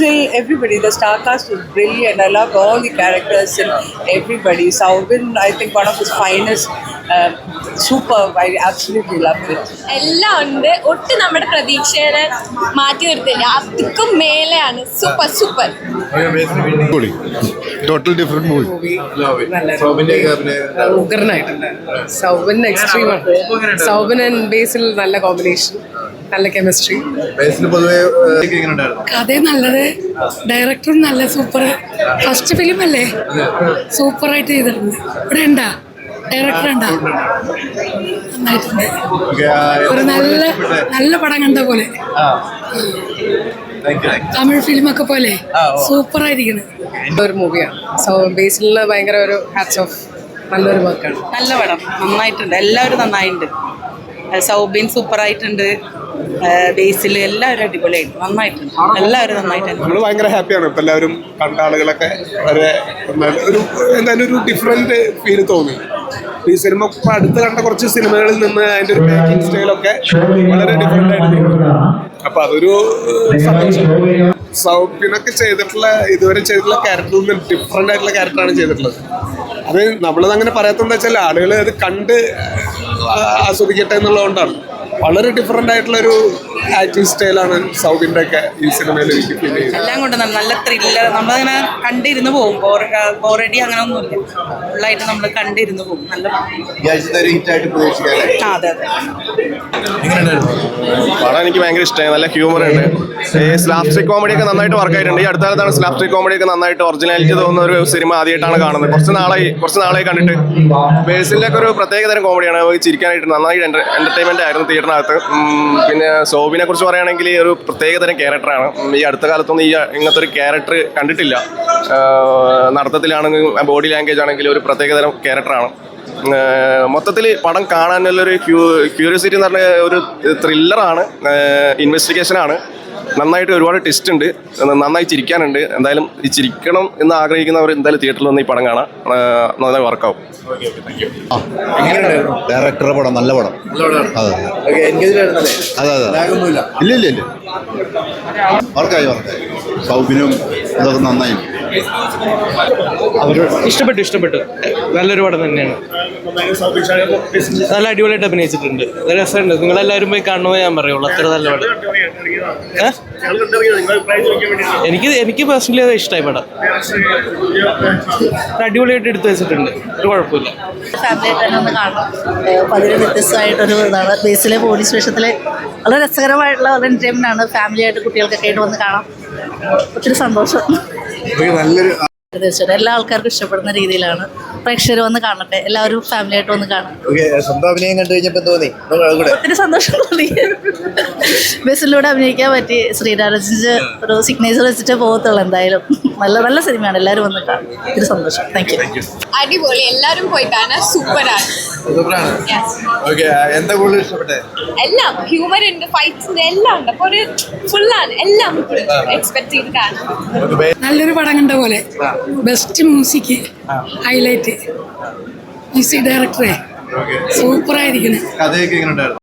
Basil, everybody, the star cast was brilliant. I love all the characters and everybody. Sauvin, I think one of his finest. Uh, superb. I absolutely loved it. എല്ലാം ഉണ്ട് ഒട്ടും നമ്മുടെ പ്രതീക്ഷയെ മാറ്റി നിർത്തില്ല അതിക്കും മേലെയാണ് super super പൊളി total different movie ഉഗ്രനായിട്ടുണ്ട് സൗബിൻ എക്സ്ട്രീമാണ് സൗബിൻ ആൻഡ് ബേസിൽ നല്ല കോമ്പിനേഷൻ നല്ല കെമിസ്ട്രി കഥ നല്ലത്. ഡയറക്ടറും നല്ല സൂപ്പർ ഫസ്റ്റ് ഫിലിം അല്ലേ? സൂപ്പർ ആയിട്ട് ചെയ്തിട്ടുണ്ട്. ഇവിടെ ഉണ്ടാ? ഡയറക്ടർ ഉണ്ടാ? നന്നായിട്ടുണ്ട്. ഒരു നല്ല നല്ല പടം കണ്ട പോലെ. തമിഴ് ഫിലിമൊക്കെ പോലെ. സൂപ്പർ സൂപ്പറായിരിക്കണം ഒരു മൂവിയാണ് സോ ബേസിൽ ഭയങ്കര ഒരു ഹാറ്റ്സ് ഓഫ് നല്ലൊരു വർക്കാണ് നല്ല പടം. നന്നായിട്ടുണ്ട്. എല്ലാവരും നന്നായിട്ടുണ്ട് സൗബിൻ സൗബിൻ സൂപ്പറായിട്ടുണ്ട് ബേസിൽ എല്ലാവരും അടിപൊളിയായിട്ട് നന്നായിട്ടുണ്ട്. എല്ലാവരും നന്നായിട്ടുണ്ട് നമ്മൾ ഭയങ്കര ഹാപ്പിയാണ് ഇപ്പം എല്ലാവരും കണ്ട ആളുകളൊക്കെ വളരെ ഒരു എന്തായാലും ഒരു ഡിഫറെന്റ് ഫീൽ തോന്നി. ഈ സിനിമ ഇപ്പം അടുത്ത് കണ്ട കുറച്ച് സിനിമകളിൽ നിന്ന് അതിന്റെ ഒരു മേക്കിംഗ് സ്റ്റൈലൊക്കെ വളരെ ഡിഫറെന്റ് ആയിട്ട് അപ്പൊ അതൊരു സന്തോഷം. ചെയ്തിട്ടുള്ള ഇതുവരെ ചെയ്തിട്ടുള്ള ക്യാരക്ടറിൽ നിന്ന് ഡിഫറെന്റ് ആയിട്ടുള്ള ക്യാരക്ടറാണ് ചെയ്തിട്ടുള്ളത്. അത് നമ്മളത് അങ്ങനെ പറയാത്തതെന്ന് വെച്ചാൽ ആളുകൾ അത് കണ്ട് ആസ്വദിക്കട്ടെ എന്നുള്ളതുകൊണ്ടാണ്. വളരെ ഡിഫറെന്റ് ആയിട്ടുള്ള ഒരു ആക്ടിങ് സ്റ്റൈലാണ് സൗബിന്റെ ഒക്കെ ഈ സിനിമയിൽ എനിക്ക് ഫീൽ ചെയ്യുന്നത്. എല്ലാം കൊണ്ട് നല്ല നല്ല ത്രില്ലർ നമ്മളിങ്ങനെ കണ്ടിരുന്ന് പോകും. ബോറടി അങ്ങനെ ഒന്നുമില്ല. ഫുള്ളായിട്ട് നമ്മൾ കണ്ടിരുന്ന് പോകും. നല്ല അതെ പടം എനിക്ക് ഭയങ്കര ഇഷ്ടമായി നല്ല ഹ്യൂമർ ഉണ്ട്. ഈ സ്ലാപ്സ്റ്റിക് കോമഡി ഒക്കെ നന്നായിട്ട് വർക്ക് ആയിട്ടുണ്ട്. ഈ അടുത്ത കാലത്താണ് സ്ലാപ്സ്റ്റിക് കോമഡി ഒക്കെ നന്നായിട്ട് ഒറിജിനാലിറ്റി തോന്നുന്ന ഒരു സിനിമ ആദ്യമായിട്ടാണ് കാണുന്നത്. കുറച്ച് നാളായി കുറച്ച് നാളായി കണ്ടിട്ട്. ബേസിലൊക്കെ ഒരു പ്രത്യേകതരം കോമഡിയാണ് ചിരിക്കാനായിട്ട് നന്നായിട്ട് എന്റർടൈൻമെന്റ് ആയിരുന്നു തിയേറ്ററിനകത്ത് പിന്നെ പിന്നെ സോബിനെ കുറിച്ച് പറയുകയാണെങ്കിൽ ഒരു പ്രത്യേകതരം ക്യാരക്ടറാണ് ഈ അടുത്ത കാലത്തൊന്നും ഈ ഇങ്ങനത്തെ ഒരു ക്യാരക്ടർ കണ്ടിട്ടില്ല. നടത്തത്തിലാണെങ്കിലും ബോഡി ലാംഗ്വേജ് ആണെങ്കിലും ഒരു പ്രത്യേകതരം ക്യാരക്ടറാണ് മൊത്തത്തിൽ പടം കാണാനുള്ളൊരു ക്യൂ ക്യൂരിയോസിറ്റി എന്ന് പറഞ്ഞ ഒരു ത്രില്ലറാണ് ഇൻവെസ്റ്റിഗേഷനാണ് നന്നായിട്ട് ഒരുപാട് ടെസ്റ്റ് ഉണ്ട്. നന്നായി ചിരിക്കാനുണ്ട്. എന്തായാലും ഈ ചിരിക്കണം എന്ന് ആഗ്രഹിക്കുന്നവർ എന്തായാലും തിയേറ്ററിൽ വന്ന് ഈ പടം കാണാം. നന്നായി വർക്കാവും ഡയറക്ടറുടെ പടം നല്ല പടം. അതെ അതെ. അതെ ഇല്ല ഇല്ല ഇല്ല വർക്കായി വർക്കായി സൗബിനും ഇതൊക്കെ നന്നായി. ഇഷ്ടപ്പെട്ടു ഇഷ്ടപ്പെട്ടു. നല്ലൊരു പടം തന്നെയാണ്. നല്ല അടിപൊളിയായിട്ട് അഭിനയിച്ചിട്ടുണ്ട്. രസമുണ്ട്. നിങ്ങളെല്ലാവരും പോയി കാണുമോ ഞാൻ പറയുള്ളൂ അത്ര നല്ല പടം? എനിക്ക് എനിക്ക് പേഴ്സണലി അത് ഇഷ്ടമായി പടം. അടിപൊളിയായിട്ട് എടുത്തു വെച്ചിട്ടുണ്ട്. ഒരു കുഴപ്പമില്ല. വ്യത്യസ്തമായിട്ടൊരു ഇതാണ്. ബേസിലെ പോലീസ് സ്റ്റേഷനിലെ വളരെ രസകരമായിട്ടുള്ള ഒരു എന്റർടൈൻമെന്റ് ആണ്. ഫാമിലിയായിട്ട് കുട്ടികൾക്കൊക്കെ ആയിട്ട് വന്ന് കാണാം. ഒത്തിരി സന്തോഷം. നല്ലൊരു തീർച്ചയായിട്ടും എല്ലാ ആൾക്കാർക്കും ഇഷ്ടപ്പെടുന്ന രീതിയിലാണ് പ്രേക്ഷകർ വന്ന് കാണട്ടെ. എല്ലാവരും ഫാമിലി ആയിട്ട് വന്ന് കാണാം ഓക്കെ സ്വന്തം അഭിനയം കണ്ടു കഴിഞ്ഞപ്പോൾ തോന്നി കൂടെ. ഒത്തിരി സന്തോഷം തോന്നി. ബസ്സിലൂടെ അഭിനയിക്കാൻ പറ്റി. ശ്രീരാജന്റെ ഒരു സിഗ്നേച്ചർ വെച്ചിട്ട് പോകത്തുള്ളൂ എന്തായാലും. നല്ല നല്ല സിനിമയാണ്. എല്ലാവരും വന്ന് കാണും. ഒത്തിരി സന്തോഷം. താങ്ക് യു അടിപൊളി. എല്ലാവരും പോയി കാണാൻ സൂപ്പറാണ്. സൂപ്പറാണ് ഓക്കെ എന്താ കൂടുതൽ ഇഷ്ടപ്പെട്ടെ? എല്ലാം ഹ്യൂമർ ഉണ്ട് ഫൈറ്റ്സ് എല്ലാം ഉണ്ട്. അപ്പൊ ഒരു ഫുള്ളാണ് എല്ലാം എക്സ്പെക്ട് ചെയ്ത് കാണാം. നല്ലൊരു പടം കണ്ട പോലെ. ബെസ്റ്റ് മ്യൂസിക് ഹൈലൈറ്റ് മ്യൂസിക് ഡയറക്ടറെ സൂപ്പറായിരിക്കുന്നു കഥയൊക്കെ എങ്ങനെ